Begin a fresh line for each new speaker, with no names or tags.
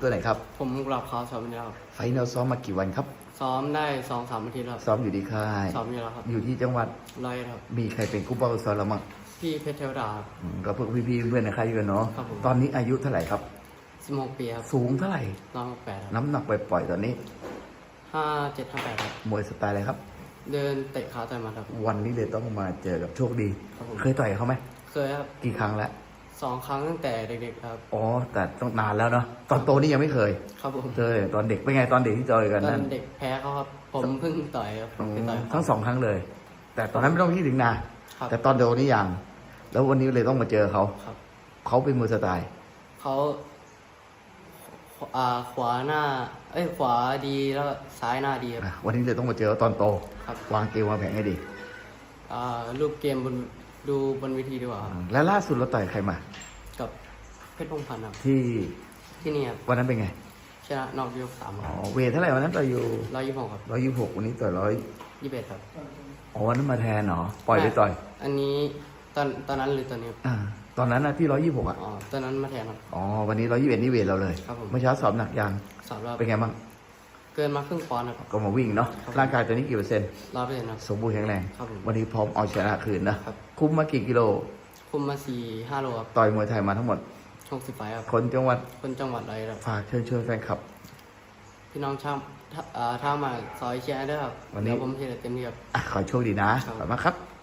ตัวไหนครับ
ผมกลับเขาซ้อมอยู่แล้วครับ
ไฟนอลซ้อมมากี่วันครับ
ซ้อมได้สองสามอาทิตย์แล้วครับ
ซ้อมอยู่ที่ค่าย
ซ้อมอยู่แล้วครับ
อยู่ที่จังหวัด
ร้อยเอ็ดครับ
มีใครเป็นกู้เป้าซ้อมเรามั้ง
พี่เพชรเทวดาครับ
อืมก็พวกพี่ๆเพื่อนในค่ายอยู่กันเนาะ
ครับผม
ตอนนี้อายุเท่าไหร่ครับ
สิบหกปีครับ
สูงเท่าไหร่
น้องแปดครับ
น้ำหนักปล่อยๆตอนนี้
ห้าเจ็ดห้าแปดครับ
มวยสไตล์อะไรครับ
เดินเตะขาต่อยหมาครับ
วันนี้เลยต้องมาเจอกับโชคดี
ครับผม
เคยต่อยกับเขาไหม
เคยครับ
กี่ครั้งแล้ว
สองครั้งตั้งแต่เด็กๆครับ
อ๋อ แต่ต้องนานแล้วเนาะตอนโตนี่ยังไม่เคย
ครับผม
เจอตอนเด็กเป็นไงตอนเด็กที่เจอกัน
ตอ
นั้น
นเด็กแพ้เขาครับ ผมเพิ่งต่อยครับ
อืม
ไปต่อย
ทั้งสองครั้งเลย แต่ตอนนั้นไม่ต้องคิดถึงนา
ครับ
แต่ตอนโตนี่ยัง แล้ววันนี้เลยต้องมาเจอเขา
ครับ
เขาเป็นมือสไตล์
เขาอ่าขวาหน้า เอ้ยขวาดีแล้วก็ซ้ายหน้าดีครับ
อะวันนี้เลยต้องมาเจอตอนโต
ครับ
วางเกมวางแผนให้ดี
อ่ารูปเกมบน ดูบนเวิธีดีกว่าครับ
และล่าสุดเราต่อยใครมา
กับเพชรพงษ์พันธ์ครับ
ที่
ที่นี่ครับ
วันนั้นเป็นไง
ชนะนอกยกสาม
อ๋อเวทเท่าไหร่วันนั้นต่อยอยู่
ร้อยยี่สิบหกครับ
ร้อยยี่สิบหกวันนี้ต่อยร้อย
ยี่สิบเอ็ดครับ
อ๋อวันนั้นมาแทนเหรอปล่อยไปต่อย
อันนี้ตอนตอนนั้นหรือตอนนี้ครับ
อ่าตอนนั้นนะที่ร้อยยี่สิบหกอะ
อ๋อตอนนั้นมาแทนครับ
อ๋อวันนี้ร้อยยี่สิบเอ็ดนี่เวทเราเลย
ครับผม
เมื่อเช้าสอบหนักยัง
สามรอบ
เป็นไงบ้าง
เกินมาครึ่งปอนด์ครับ
ก็มาวิ่งเนาะ
ครับ
ร่างกายตัวนี้กี่เปอร์เซ็นต์
ร้อยเปอร์เซ็นต์ครับ
สมบูรณ์แข็งแรง
ครับผม
วันนี้พร้อมเอาชนะคืนนะ
ครับ
คุ้มมากี่กิโล
คุมมาสี่ห้าโลครับ
ต่อยมวยไทยมาทั้งหมด
หกสิบไฟล์ครับ
คนจังหวัด
คนจังหวัดอะไรครับ
ฝากเชิญชวนแฟนคลับ
พี่น้องชาวถ้าอ่าถ้ามาซอยเชียร์ด้วยครับ
วันนี้
เดี๋ยวผมเชียร์เต็มที่ครับ
อะขอโชคดีนะ
ครับ
ขอบคุณมากครับ